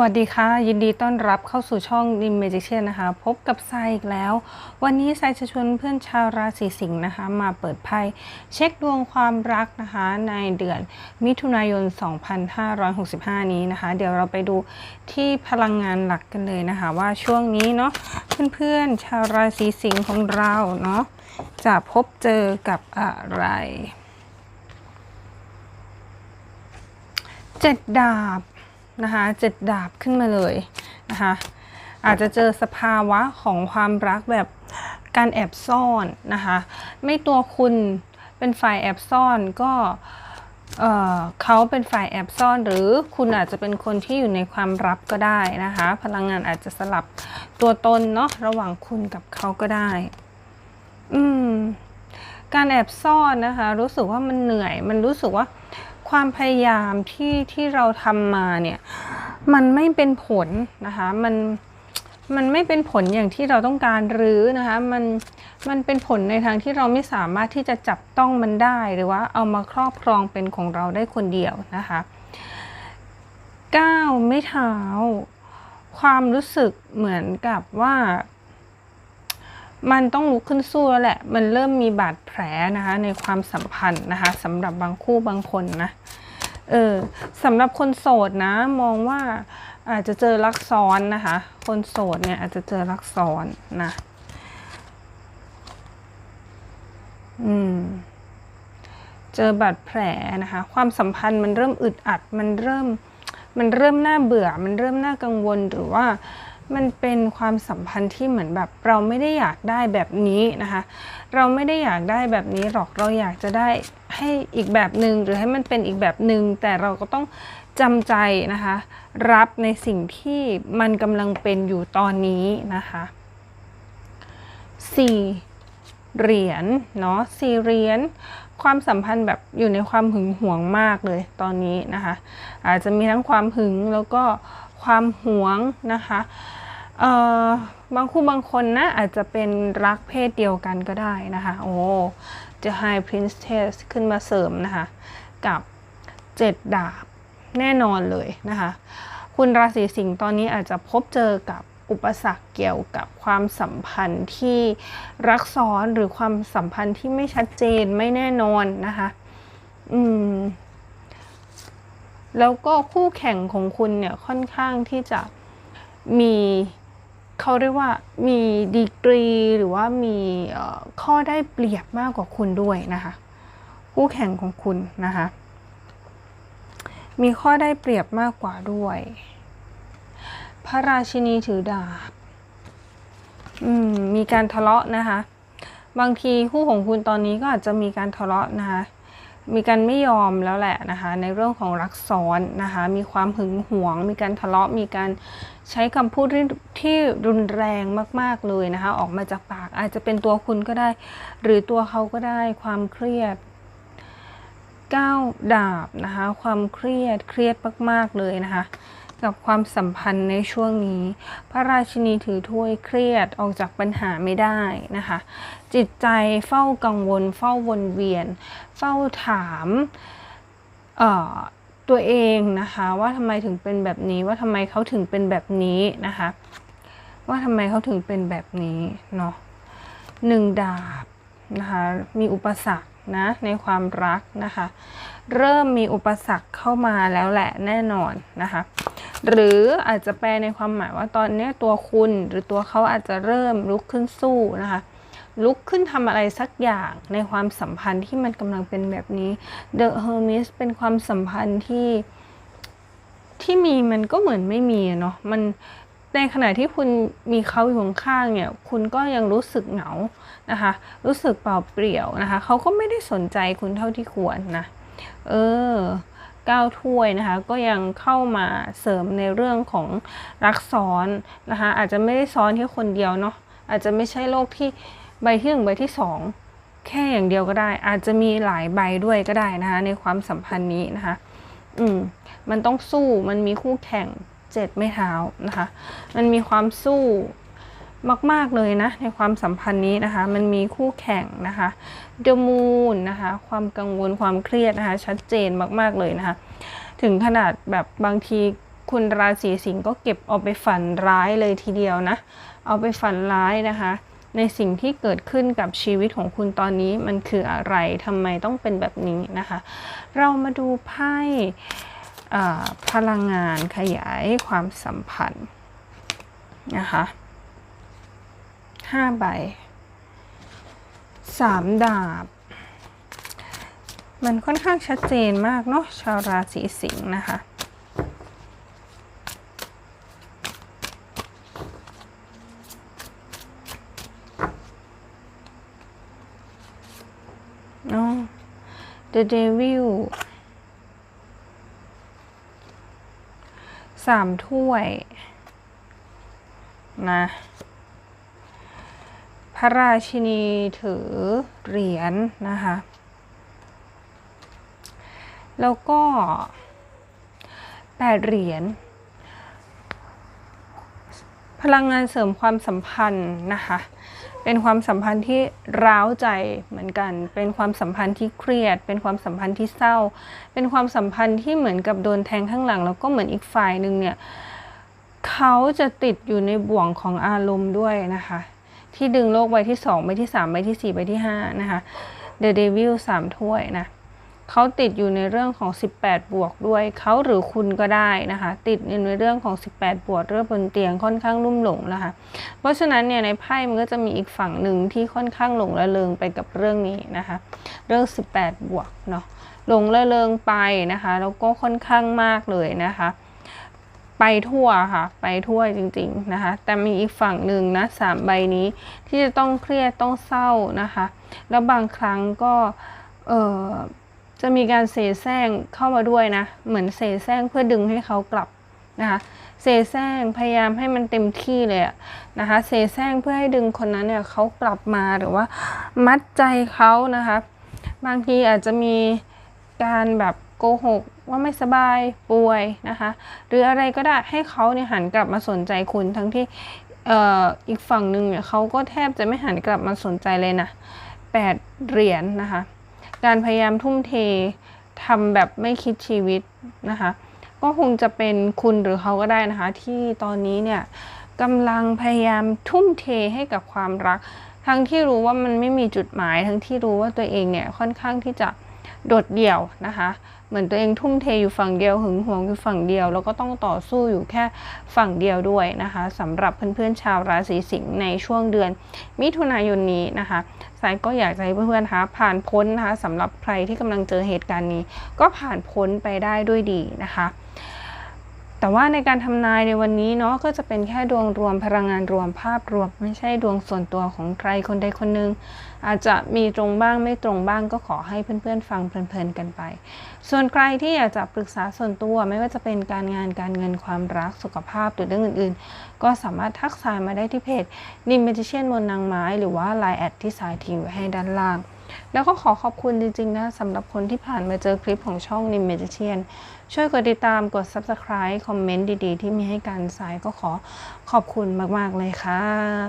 วัสดีค่ะ ยินดีต้อนรับเข้าสู่ช่อง d i m Magician นะคะ พบกับไซอีกแล้ว วันนี้ไซจะชวนเพื่อนชาวราศีสิงห์นะคะ มาเปิดไพ่เช็คดวงความรักนะคะ ในเดือนมิถุนายน 2565 นี้นะคะ เดี๋ยวเราไปดูที่พลังงานหลักกันเลยนะคะ ว่าช่วงนี้เนาะเพื่อนๆชาวราศีสิงห์ของเราเนาะจะพบเจอกับอะไรเจ็ดดาบ นะคะเจ็ดดาบขึ้นมาเลยนะคะอาจจะเจอสภาวะของความรักแบบการแอบซ่อนนะคะไม่ตัวคุณเป็นฝ่ายแอบซ่อนก็เเขาเป็นฝ่ายแอบซ่อน หรือคุณอาจจะเป็นคนที่อยู่ในความลับก็ได้นะคะพลังงานอาจจะสลับตัวตนเนาะระหว่างคุณกับเขาก็ได้ อืมการแอบซ่อนนะคะรู้สึกว่ามันเหนื่อย มันรู้สึกว่า ความพยายามที่ที่เราทำมาเนี่ย มันไม่เป็นผลนะคะ มันมันไม่เป็นผลอย่างที่เราต้องการหรือนะคะมันมันเป็นผลในทางที่เราไม่สามารถที่จะจับต้องมันได้ หรือว่าเอามาครอบครองเป็นของเราได้คนเดียวนะคะก้าวไม่เท้า ความรู้สึกเหมือนกับว่า มันต้องลุกขึ้นสู้แล้วแหละ มันเริ่มมีบาดแผลนะคะในความสัมพันธ์นะคะสำหรับบางคู่บางคนนะ เออสำหรับคนโสดนะ มองว่าอาจจะเจอรักซ้อนนะคะ คนโสดเนี่ยอาจจะเจอรักซ้อนนะ อืม เจอบาดแผลนะคะ ความสัมพันธ์มันเริ่มอึดอัด มันเริ่ม มันเริ่มน่าเบื่อ มันเริ่มน่ากังวลหรือว่า มันเป็นความสัมพันธ์ที่เหมือนแบบเราไม่ได้อยากได้แบบนี้นะคะ เราไม่ได้อยากได้แบบนี้หรอกเราอยากจะได้ให้อีกแบบหนึ่งหรือให้มันเป็นอีกแบบหนึ่งแต่เราก็ต้องจำใจนะคะ รับในสิ่งที่มันกำลังเป็นอยู่ตอนนี้นะคะ 4. เหรียญเนาะสี่เหรียญความสัมพันธ์แบบอยู่ในความหึงหวงมากเลยตอนนี้นะคะ อาจจะมีทั้งความหึงแล้วก็ ความหวงนะคะบางคู่บางคนนะอาจจะเป็นรักเพศเดียวกันก็ได้นะคะ โอ้จะ High Princess ขึ้นมาเสริมนะคะ กับเจ็ดดาบแน่นอนเลยนะคะ คุณราศีสิงห์ตอนนี้อาจจะพบเจอกับอุปสรรคเกี่ยวกับความสัมพันธ์ที่รักซ้อนหรือความสัมพันธ์ที่ไม่ชัดเจนไม่แน่นอนนะคะ อืม แล้วก็คู่แข่งของคุณเนี่ยค่อนข้างที่จะมีเขาเรียกว่ามีดีกรีหรือว่ามีข้อได้เปรียบมากกว่าคุณด้วยนะคะ คู่แข่งของคุณนะคะ มีข้อได้เปรียบมากกว่าด้วย พระราชินีถือดาบมีการทะเลาะนะคะ บางทีคู่ของคุณตอนนี้ก็อาจจะมีการทะเลาะนะคะ มีการไม่ยอมแล้วแหละนะคะในเรื่องของรักซ้อนนะคะมีความหึงหวง มีการทะเลาะมีการใช้คำพูดที่รุนแรงมาก ๆเลยนะคะออกมาจากปากอาจจะเป็นตัวคุณก็ได้ หรือตัวเขาก็ได้ความเครียดก้าวดาบนะคะความเครียดเครียดมาก ๆเลยนะคะ กับความสัมพันธ์ในช่วงนี้ พระราชินีถือถ้วยเครียดออกจากปัญหาไม่ได้นะคะ จิตใจเฝ้ากังวล เฝ้าวนเวียน เฝ้าถามตัวเองนะคะว่าทำไมถึงเป็นแบบนี้ว่าทำไมเขาถึงเป็นแบบนี้นะคะ ว่าทำไมเขาถึงเป็นแบบนี้เนาะหนึ่งดาบนะคะมีอุปสรรคนะในความรักนะคะ เริ่มมีอุปสรรคเข้ามาแล้วแหละแน่นอนนะคะ หรืออาจจะแปลในความหมายว่าตอนนี้ตัวคุณหรือตัวเขาอาจจะเริ่มลุกขึ้นสู้นะคะลุกขึ้นทำอะไรสักอย่างในความสัมพันธ์ที่มันกำลังเป็นแบบนี้ The Hermes เป็นความสัมพันธ์ที่ที่มีมันก็เหมือนไม่มีเนาะมันในขณะที่คุณมีเขาอยู่ข้างเนี่ย คุณก็ยังรู้สึกเหงานะคะ รู้สึกเปล่าเปลี่ยวนะคะ เขาก็ไม่ได้สนใจคุณเท่าที่ควรนะ เออ ก้าถ้วยนะคะ ก็ยังเข้ามาเสริมในเรื่องของรักซ้อนนะคะ อาจจะไม่ได้ซ้อนแค่คนเดียวเนาะอาจจะไม่ใช่โลกที่ใบที่หนึ่งใบที่สองแค่อย่างเดียวก็ได้ อาจจะมีหลายใบด้วยก็ได้นะคะ ในความสัมพันธ์นี้นะคะ อืมมันต้องสู้มันมีคู่แข่งเจ็ดไม่เท้านะคะ มันมีความสู้ มาก ๆ เลยนะ ในความสัมพันธ์นี้นะคะ มันมีคู่แข่งนะคะเดมูนนะคะ ความกังวลความเครียดนะคะ ชัดเจนมาก ๆ เลยนะคะ ถึงขนาดแบบบางทีคุณราศีสิงห์ก็เก็บเอาไปฝันร้ายเลยทีเดียวนะ เอาไปฝันร้ายนะคะ ในสิ่งที่เกิดขึ้นกับชีวิตของคุณตอนนี้มันคืออะไรทำไมต้องเป็นแบบนี้นะคะ เรามาดูไพ่พลังงานขยายความสัมพันธ์นะคะ ห้าใบสามดาบ มันค่อนข้างชัดเจนมากเนาะชาวราศีสิงห์นะคะอ๋อ The Devil สามถ้วย นะ ระราชินีถือเหรียญนะคะ แล้วก็แปดเหรียญพลังงานเสริมความสัมพันธ์นะคะ เป็นความสัมพันธ์ที่ร้าวใจเหมือนกัน เป็นความสัมพันธ์ที่เครียด เป็นความสัมพันธ์ที่เศร้า เป็นความสัมพันธ์ที่เหมือนกับโดนแทงข้างหลัง แล้วก็เหมือนอีกฝ่ายหนึ่งเนี่ยเขาจะติดอยู่ในบ่วงของอารมณ์ด้วยนะคะ ที่ดึงโลกใบที่สองใบที่สามใบที่สี่ใบที่ห้านะคะ The Devil สามถ้วยนะเขาติดอยู่ในเรื่องของ 18 บวกด้วย เขาหรือคุณก็ได้นะคะ ติดในเรื่องของ 18 บวกเรื่องบนเตียงค่อนข้างลุ่มหลงนะคะ เพราะฉะนั้นเนี่ยในไพ่มันก็จะมีอีกฝั่งหนึ่งที่ค่อนข้างหลงระเริงไปกับเรื่องนี้นะคะ เรื่อง 18 บวกเนาะหลงระเริงไปนะคะ แล้วก็ค่อนข้างมากเลยนะคะ ไปทั่วค่ะ ไปทั่วจริงๆนะคะ แต่มีอีกฝั่งหนึ่งนะสามใบนี้ที่จะต้องเครียดต้องเศร้านะคะ แล้วบางครั้งก็เออจะมีการเสแสร้งเข้ามาด้วยนะ เหมือนเสแสร้งเพื่อดึงให้เขากลับนะคะเสแสร้งพยายามให้มันเต็มที่เลยะนะคะเสแสร้งเพื่อให้ดึงคนนั้นเนี่ยเขากลับมาหรือว่ามัดใจเขานะคะ บางทีอาจจะมีการแบบ โกหกว่าไม่สบายป่วยนะคะ หรืออะไรก็ได้ให้เขาเนี่ยหันกลับมาสนใจคุณทั้งที่เอ่ออีกฝั่งหนึ่งเนี่ยเขาก็แทบจะไม่หันกลับมาสนใจเลยนะแปดเหรียญนะคะ การพยายามทุ่มเททำแบบไม่คิดชีวิตนะคะ ก็คงจะเป็นคุณหรือเขาก็ได้นะคะ ที่ตอนนี้เนี่ยกำลังพยายามทุ่มเทให้กับความรัก ทั้งที่รู้ว่ามันไม่มีจุดหมาย ทั้งที่รู้ว่าตัวเองเนี่ยค่อนข้างที่จะโดดเดี่ยวนะคะ เหมือนตัวเองทุ่มเทอยู่ฝั่งเดียวหึงหวงอยู่ฝั่งเดียว แล้วก็ต้องต่อสู้อยู่แค่ฝั่งเดียวด้วยนะคะสำหรับเพื่อนๆชาวราศีสิงห์ในช่วงเดือน มิถุนายนนี้นะคะสายก็อยากจะให้เพื่อนๆคะผ่านพ้นนะคะสำหรับใครที่กำลังเจอเหตุการณ์นี้ ก็ผ่านพ้นไปได้ด้วยดีนะคะ แต่ว่าในการทำนายในวันนี้เนาะก็จะเป็นแค่ดวงรวมพลังงานรวมภาพรวม ไม่ใช่ดวงส่วนตัวของใครคนใดคนหนึ่งอาจจะมีตรงบ้างไม่ตรงบ้างก็ขอให้เพื่อนๆ ฟังเพลินๆกันไป ส่วนใครที่อยากจะปรึกษาส่วนตัวไม่ว่าจะเป็นการงานการเงินความรักสุขภาพหรือเรื่องอื่นๆ ก็สามารถทักสายมาได้ที่เพจนิมเมจิเชียนมนนางไม้ หรือว่า Line แอดที่สายทิ้งไว้ให้ด้านล่าง แล้วก็ขอขอบคุณจริงๆนะสำหรับคนที่ผ่านมาเจอคลิปของช่อง Nim Magician ช่วยกดติดตามกด Subscribe คอมเมนต์ดีๆ ที่มีให้การสายก็ขอขอบคุณมากๆเลยค่ะ